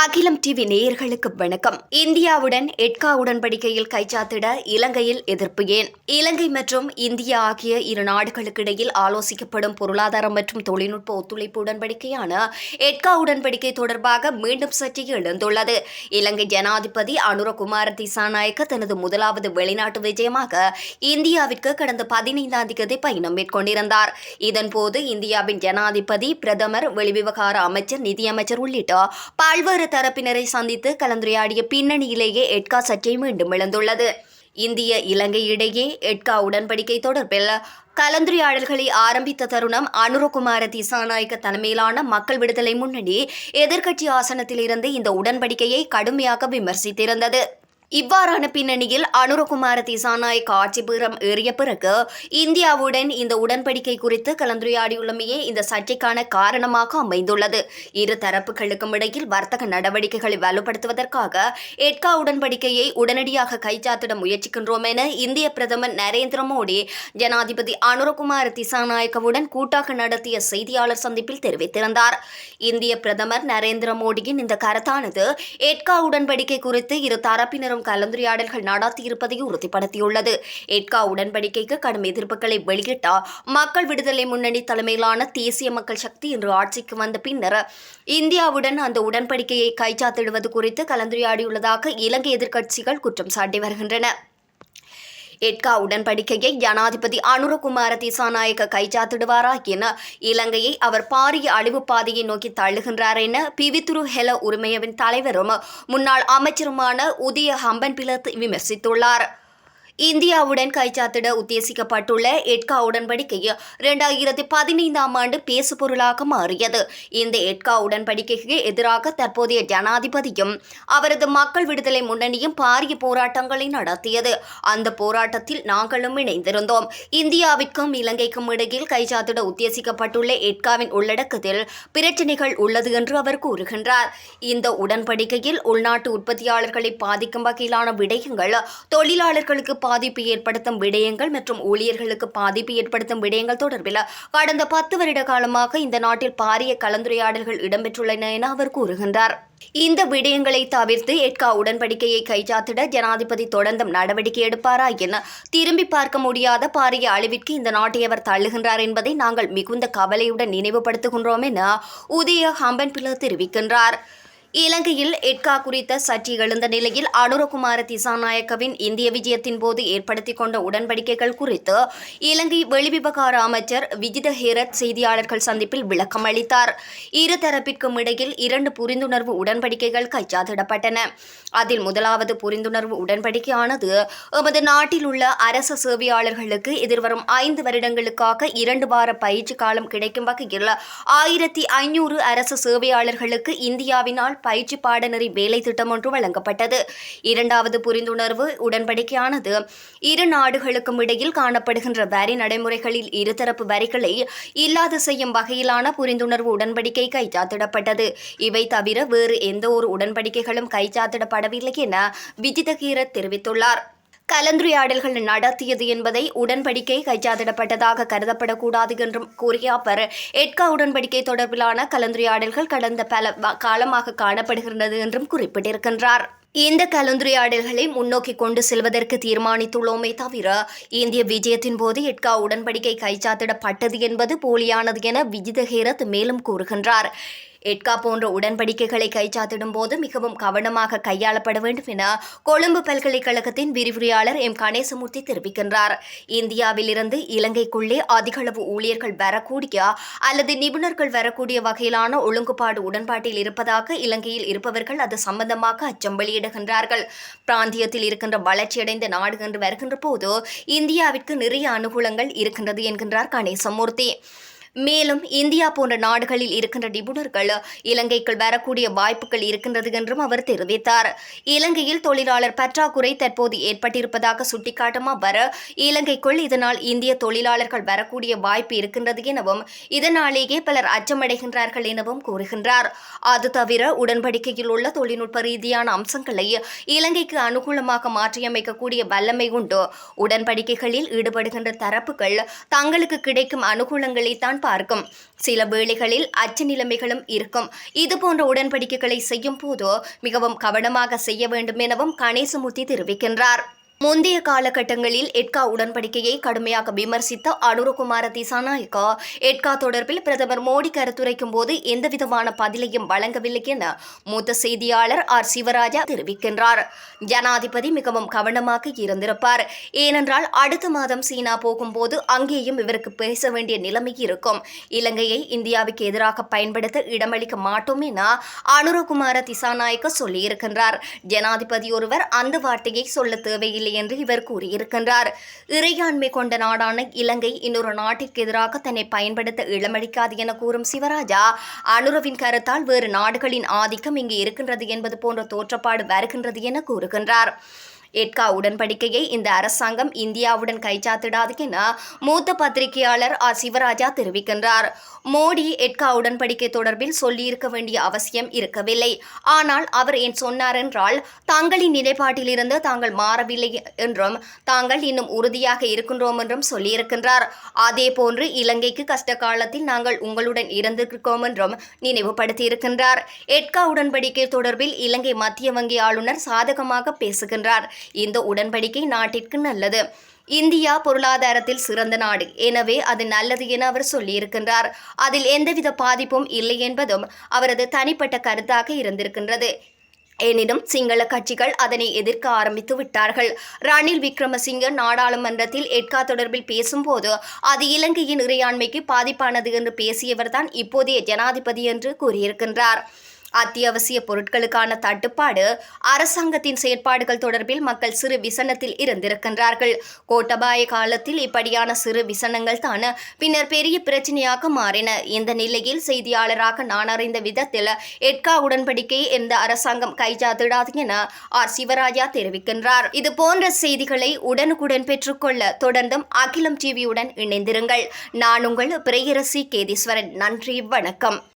அகிலம் டிவி நேயர்களுக்கு வணக்கம். இந்தியாவுடன் எட்கா உடன்படிக்கையில் கைச்சாத்திட இலங்கையில் எதிர்ப்பு ஏன்? இலங்கை மற்றும் இந்தியா ஆகிய இரு நாடுகளுக்கு இடையில் ஆலோசிக்கப்படும் பொருளாதாரம் மற்றும் தொழில்நுட்ப ஒத்துழைப்பு உடன்படிக்கையான எட்கா உடன்படிக்கை தொடர்பாக மீண்டும் சர்ச்சை எழுந்துள்ளது. இலங்கை ஜனாதிபதி அனுரகுமார திசாநாயக்க தனது முதலாவது வெளிநாட்டு விஜயமாக இந்தியாவிற்கு கடந்த பதினைந்தாம் தேதி பயணம் மேற்கொண்டிருந்தார். இதன்போது இந்தியாவின் ஜனாதிபதி பிரதமர் வெளிவிவகார அமைச்சர் நிதியமைச்சர் உள்ளிட்ட பல்வேறு தரப்பினரை சந்தித்து கலந்துரையாடிய பின்னணியிலேயே எட்கா சர்ச்சை மீண்டும் எழுந்துள்ளது. இந்திய இலங்கை இடையே எட்கா உடன்படிக்கை தொடர்பில் கலந்துரையாடல்களை ஆரம்பித்த தருணம் அனுரகுமார திசாநாயக்க தலைமையிலான மக்கள் விடுதலை முன்னணி எதிர்க்கட்சி ஆசனத்திலிருந்து இந்த உடன்படிக்கையை கடுமையாக விமர்சித்திருந்தது. இவ்வாறான பின்னணியில் அனுரகுமார திசாநாயக் ஆட்சிபுரம் ஏறிய பிறகு இந்தியாவுடன் இந்த உடன்படிக்கை குறித்து கலந்துரையாடியுள்ளமையே இந்த சர்ச்சைக்கான காரணமாக அமைந்துள்ளது. இரு தரப்புகளுக்கும் இடையில் வர்த்தக நடவடிக்கைகளை வலுப்படுத்துவதற்காக எட்கா உடன்படிக்கையை உடனடியாக கைச்சாத்திட முயற்சிக்கின்றோம் என இந்திய பிரதமர் நரேந்திர மோடி ஜனாதிபதி அனுரகுமார திசாநாயக்கவுடன் கூட்டாக நடத்திய செய்தியாளர் சந்திப்பில் தெரிவித்திருந்தார். இந்திய பிரதமர் நரேந்திர மோடியின் இந்த கருத்தானது எட்கா உடன்படிக்கை குறித்து இரு தரப்பினரும் கலந்துரையாடல்கள் நடாத்தியிருப்பதை உறுதிப்படுத்தியுள்ளது. எட்கா உடன்படிக்கைக்கு கடும் எதிர்ப்புகளை வெளியிட்டார் மக்கள் விடுதலை முன்னணி தலைமையிலான தேசிய மக்கள் சக்தி இன்று ஆட்சிக்கு வந்த பின்னர் இந்தியாவுடன் அந்த உடன்படிக்கையை கைச்சாத்திடுவது குறித்து கலந்துரையாடியுள்ளதாக இலங்கை எதிர்க்கட்சிகள் குற்றம் சாட்டி வருகின்றன. எட்கா உடன்படிக்கையை ஜனாதிபதி அனுரகுமார திசாநாயக்க கைச்சாத்திடுவாரா என இலங்கையை அவர் பாரிய அழிவு பாதையை நோக்கி தள்ளுகின்றார் என பிவித்துரு ஹெல உரிமையவின் தலைவரும் முன்னாள் அமைச்சருமான உதய ஹம்பன்பிலத் விமர்சித்துள்ளார். இந்தியாவுடன் கைச்சாத்திட உத்தேசிக்கப்பட்டுள்ள எட்கா உடன்படிக்கை இரண்டாயிரத்தி பதினைந்தாம் ஆண்டு பேசுபொருளாக மாறியது. இந்த எட்கா உடன்படிக்கைக்கு எதிராக தற்போதைய ஜனாதிபதியும் அவரது மக்கள் விடுதலை முன்னணியும் பாரிய போராட்டங்களை நடத்தியது. அந்த போராட்டத்தில் நாங்களும் இணைந்திருந்தோம். இந்தியாவிற்கும் இலங்கைக்கும் இடையில் கைச்சாத்திட உத்தேசிக்கப்பட்டுள்ள எட்காவின் உள்ளடக்கத்தில் பிரச்சினைகள் உள்ளது என்று அவர் கூறுகின்றார். இந்த உடன்படிக்கையில் உள்நாட்டு உற்பத்தியாளர்களை பாதிக்கும் வகையிலான விடயங்கள் தொழிலாளர்களுக்கு பாதிப்பு ஏற்படுத்தும் விடயங்கள் மற்றும் ஊழியர்களுக்கு பாதிப்பு ஏற்படுத்தும் விடயங்கள் தொடர்பில் கடந்த பத்து வருட காலமாக இந்த நாட்டில் பாரிய கலந்துரையாடல்கள் இடம்பெற்றுள்ளன என அவர் கூறுகின்றார். இந்த விடயங்களை தவிர்த்து எட்கா உடன்படிக்கையை கைச்சாத்திட ஜனாதிபதி தொடர்ந்தும் நடவடிக்கை எடுப்பாரா என திரும்பி பார்க்க முடியாத பாரிய அழிவிற்கு இந்த நாட்டை அவர் தள்ளுகின்றார் என்பதை நாங்கள் மிகுந்த கவலையுடன் நினைவுபடுத்துகின்றோம் என உதய ஹம்பன்பில தெரிவிக்கின்றார். இலங்கையில் எட்கா குறித்த சர்ச்சை எழுந்த நிலையில் அனுரகுமார திசாநாயக்கவின் இந்திய விஜயத்தின் போது ஏற்படுத்திக் கொண்ட உடன்படிக்கைகள் குறித்து இலங்கை வெளிவிவகார அமைச்சர் விஜித ஹேரத் செய்தியாளர்கள் சந்திப்பில் விளக்கம் அளித்தார். இரு தரப்பிற்கும் இடையில் இரண்டு புரிந்துணர்வு உடன்படிக்கைகள் கைச்சாத்திடப்பட்டன. அதில் முதலாவது புரிந்துணர்வு உடன்படிக்கையானது எமது நாட்டில் உள்ள அரசு சேவையாளர்களுக்கு எதிர்வரும் ஐந்து வருடங்களுக்காக இரண்டு வார பயிற்சி காலம் கிடைக்கும் வகையில் ஆயிரத்தி ஐநூறு அரசு சேவையாளர்களுக்கு இந்தியாவினால் பயிற்சி பாடநெறி வேலை திட்டம் ஒன்று வழங்கப்பட்டது. இரண்டாவது புரிந்துணர்வு உடன்படிக்கையானது. இரு நாடுகளுக்கும் இடையில் காணப்படுகின்ற வரி நடைமுறைகளில் இருதரப்பு வரிகளை இல்லாது செய்யும் வகையிலான புரிந்துணர்வு உடன்படிக்கை கைச்சாத்திடப்பட்டது. இவை தவிர வேறு எந்த ஒரு உடன்படிக்கைகளும் கைச்சாத்திடப்படவில்லை என விஜிதகீரத் தெரிவித்துள்ளார். கலந்துரையாடல்கள் நடத்தியது என்பதை உடன்படிக்கை கைச்சாத்திடப்பட்டதாக கருதப்படக்கூடாது என்றும் கூறிய அவர் எட்கா உடன்படிக்கை தொடர்பிலான கலந்துரையாடல்கள் கடந்த பல வ- காலமாக காணப்படுகின்றது என்றும் குறிப்பிட்டிருக்கின்றார். இந்த கலந்துரையாடல்களை முன்னோக்கி கொண்டு செல்வதற்கு தீர்மானித்துள்ளோமே தவிர இந்திய விஜயத்தின் போது எட்கா உடன்படிக்கை கைச்சாத்திடப்பட்டது என்பது போலியானது என விஜிதஹேரத் மேலும் கூறுகின்றார். எட்கா போன்ற உடன்படிக்கைகளை கைச்சாத்திடும் போது மிகவும் கவனமாக கையாளப்பட வேண்டும் என கொழும்பு பல்கலைக்கழகத்தின் விரிவுரையாளர் எம். கணேசமூர்த்தி தெரிவிக்கின்றார். இந்தியாவிலிருந்து இலங்கைக்குள்ளே அதிகளவு ஊழியர்கள் வரக்கூடிய அல்லது நிபுணர்கள் வரக்கூடிய வகையிலான ஒழுங்குபாடு உடன்பாட்டில் இருப்பதாக இலங்கையில் இருப்பவர்கள் அது சம்பந்தமாக அச்சம் வெளியிடுகின்றார்கள். பிராந்தியத்தில் இருக்கின்ற வளர்ச்சியடைந்த நாடு என்று வருகின்ற போது இந்தியாவிற்கு நிறைய அனுகூலங்கள் இருக்கின்றது என்கின்றார் கணேசமூர்த்தி. மேலும் இந்தியா போன்ற நாடுகளில் இருக்கின்ற நிபுணர்கள் இலங்கைக்குள் வரக்கூடிய வாய்ப்புகள் இருக்கின்றது என்றும் அவர் தெரிவித்தார். இலங்கையில் தொழிலாளர் பற்றாக்குறை தற்போது ஏற்பட்டிருப்பதாக சுட்டிக்காட்டும் அவர் இலங்கைக்குள் இதனால் இந்திய தொழிலாளர்கள் வரக்கூடிய வாய்ப்பு இருக்கின்றது எனவும் இதனாலேயே பலர் அச்சமடைகின்றார்கள் எனவும் கூறுகின்றார். அது தவிர உடன்படிக்கையில் உள்ள தொழில்நுட்ப ரீதியான அம்சங்களை இலங்கைக்கு அனுகூலமாக மாற்றியமைக்கக்கூடிய வல்லமை உண்டு. உடன்படிக்கைகளில் ஈடுபடுகின்ற தரப்புகள் தங்களுக்கு கிடைக்கும் அனுகூலங்களை தான் பார்க்கும். சில வேளைகளில் அச்ச நிலைமைகளும் இருக்கும். இது போன்ற உடன்படிக்கைகளை செய்யும் போது மிகவும் கவனமாக செய்ய வேண்டும் எனவும் கணேசமூர்த்தி தெரிவிக்கின்றார். முந்தைய காலகட்டங்களில் எட்கா உடன்படிக்கையை கடுமையாக விமர்சித்த அனுரகுமார திசாநாயக்கா. எட்கா தொடர்பில் பிரதமர் மோடி கருத்துரைக்கும் போது எந்தவிதமான பதிலையும் வழங்கவில்லை என மூத்த செய்தியாளர் ஆர். சிவராஜா தெரிவிக்கின்றார். ஜனாதிபதி மிகவும் கவனமாக இருந்திருப்பார். ஏனென்றால் அடுத்த மாதம் சீனா போகும்போது அங்கேயும் இவருக்கு பேச வேண்டிய நிலைமை இருக்கும். இலங்கையை இந்தியாவுக்கு எதிராக பயன்படுத்த இடமளிக்க மாட்டோம் என அனுரகுமார திசாநாயக்க சொல்லியிருக்கின்றார். ஜனாதிபதி ஒருவர் அந்த வார்த்தையை சொல்ல தேவையில்லை என்று இவர் கூறியிருக்கின்றார். இறையாண்மை கொண்ட நாடான இலங்கை இன்னொரு நாட்டிற்கு எதிராக தன்னை பயன்படுத்த இளமளிக்காது என கூறும் சிவராஜா அனுரவின் கருத்தால் வேறு நாடுகளின் ஆதிக்கம் இங்கு இருக்கின்றது என்பது போன்ற தோற்றப்பாடு வருகின்றது என கூறுகின்றார். எட்கா உடன்படிக்கையை இந்த அரசாங்கம் இந்தியாவுடன் கைச்சாத்திடாது என மூத்த பத்திரிகையாளர் ஆர் சிவராஜா தெரிவிக்கின்றார். மோடி எட்கா உடன்படிக்கை தொடர்பில் சொல்லியிருக்க வேண்டிய அவசியம் இருக்கவில்லை. ஆனால் அவர் ஏன் சொன்னார் என்றால் தங்களின் நிலைப்பாட்டிலிருந்து தாங்கள் மாறவில்லை என்றும் தாங்கள் இன்னும் உறுதியாக இருக்கின்றோம் என்றும் சொல்லியிருக்கின்றார். அதே போன்று இலங்கைக்கு கஷ்ட காலத்தில் நாங்கள் உங்களுடன் இருந்திருக்கோம் என்றும் நினைவுபடுத்தியிருக்கின்றார். எட்கா உடன்படிக்கை தொடர்பில் இலங்கை மத்திய வங்கி ஆளுநர் சாதகமாக பேசுகின்றார். இந்த உடன்படிக்கை நாட்டிற்கு நல்லது. இந்தியா பொருளாதாரத்தில் சிறந்த நாடு. எனவே அது நல்லது என அவர் சொல்லியிருக்கின்றார். அதில் எந்தவித பாதிப்பும் இல்லை என்பதும் அவரது தனிப்பட்ட கருத்தாக இருந்திருக்கின்றது. எனினும் சிங்கள கட்சிகள் அதனை எதிர்க்க ஆரம்பித்து விட்டார்கள். ரணில் விக்ரமசிங்க நாடாளுமன்றத்தில் எட்கா தொடர்பில் பேசும்போது அது இலங்கையின் இறையாண்மைக்கு பாதிப்பானது என்று பேசியவர்தான் இப்போதைய ஜனாதிபதி என்று கூறியிருக்கின்றார். அத்தியாவசிய பொருட்களுக்கான தட்டுப்பாடு அரசாங்கத்தின் செயற்பாடுகள் தொடர்பில் மக்கள் சிறு விசனத்தில் இருந்திருக்கின்றார்கள். கோட்டபாய காலத்தில் இப்படியான சிறு விசனங்கள் தான் பின்னர் பெரிய பிரச்சனையாக மாறின. இந்த நிலையில் செய்தியாளராக நான் அறிந்த விதத்தில் எட்கா உடன்படிக்கை இந்த அரசாங்கம் கைச்சாத்திடாது என ஆர். சிவராஜா தெரிவிக்கின்றார். இது போன்ற செய்திகளை உடனுக்குடன் பெற்றுக்கொள்ள தொடர்ந்தும் அகிலம் டிவியுடன் இணைந்திருங்கள். நான் உங்கள் பிரேயரசி கேதீஸ்வரன். நன்றி வணக்கம்.